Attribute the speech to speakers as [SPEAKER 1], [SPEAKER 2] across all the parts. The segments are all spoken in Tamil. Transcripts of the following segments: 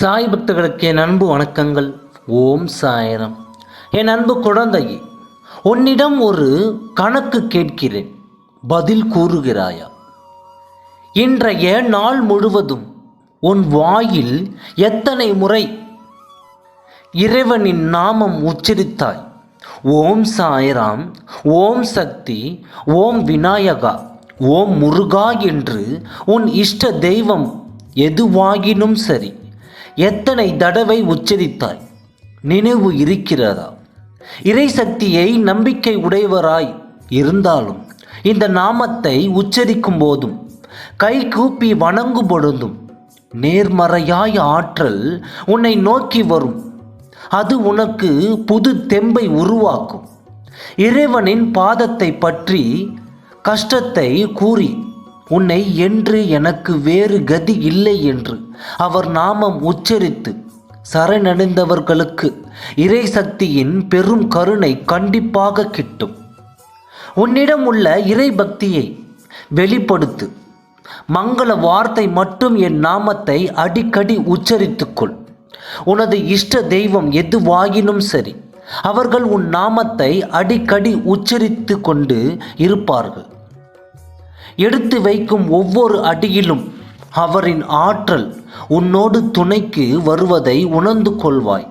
[SPEAKER 1] சாய் பக்தர்களுக்கு என் அன்பு வணக்கங்கள். ஓம் சாயரம். என் அன்பு குழந்தையே உன்னிடம் ஒரு கணக்கு கேட்கிறேன். பதில் கூறுகிறாயா? இன்றைய நாள் முழுவதும் உன் வாயில் எத்தனை முறை இறைவனின் நாமம் உச்சரித்தாய்? ஓம் சாய்ராம் ஓம் சக்தி ஓம் விநாயகா ஓம் முருகா என்று உன் இஷ்ட தெய்வம் எதுவாகினும் சரி எத்தனை தடவை உச்சரித்தாய்? நினைவு இருக்கிறதா? இறை சக்தியை நம்பிக்கை உடையவராய் இருந்தாலும் இந்த நாமத்தை உச்சரிக்கும் போதும் கை கூப்பி வணங்கும் பொழுதும் நேர்மறையாய் ஆற்றல் உன்னை நோக்கி வரும். அது உனக்கு புது தெம்பை உருவாக்கும். இறைவனின் பாதத்தை பற்றி கஷ்டத்தை கூறி உன்னை என்று எனக்கு வேறு கதி இல்லை என்று. அவர் நாமம் உச்சரித்து சரணடைந்தவர்களுக்கு இறை சக்தியின் பெரும் கருணை கண்டிப்பாக கிட்டும். உன்னிடம் உள்ள இறை பக்தியை வெளிப்படுத்து. மங்கள வார்த்தை மட்டும் என் நாமத்தை அடிக்கடி உச்சரித்துக்கொள். உனது இஷ்ட தெய்வம் எதுவாகினும் சரி அவர்கள் உன் நாமத்தை அடிக்கடி உச்சரித்து கொண்டு இருப்பார்கள். எடுத்து வைக்கும் ஒவ்வொரு அடியிலும் அவரின் ஆற்றல் உன்னோடு துணைக்கு வருவதை உணர்ந்து கொள்வாய்.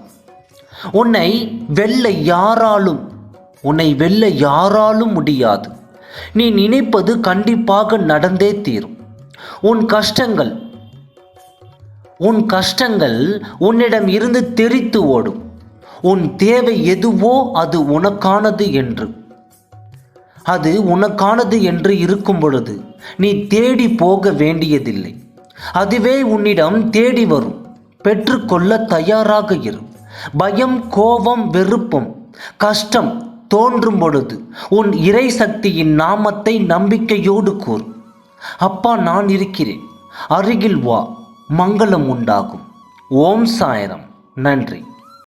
[SPEAKER 1] உன்னை வெல்ல யாராலும் உன்னை வெல்ல யாராலும் முடியாது. நீ நினைப்பது கண்டிப்பாக நடந்தே தீரும். உன் கஷ்டங்கள் உன் கஷ்டங்கள் உன்னிடம் இருந்து தெரித்து ஓடும். உன் தேவை எதுவோ அது உனக்கானது என்று. அது உனக்கானது என்று இருக்கும் பொழுது நீ தேடி போக வேண்டியதில்லை. அதுவே உன்னிடம் தேடி வரும். பெற்றுக்கொள்ள தயாராக இரு. பயம் கோபம் வெறுப்பும் கஷ்டம் தோன்றும் பொழுது உன் இறை சக்தியின் நாமத்தை நம்பிக்கையோடு கூறு. அப்பா நான் இருக்கிறேன். அருகில் வா மங்களம் உண்டாகும். ஓம் சாயரம். நன்றி.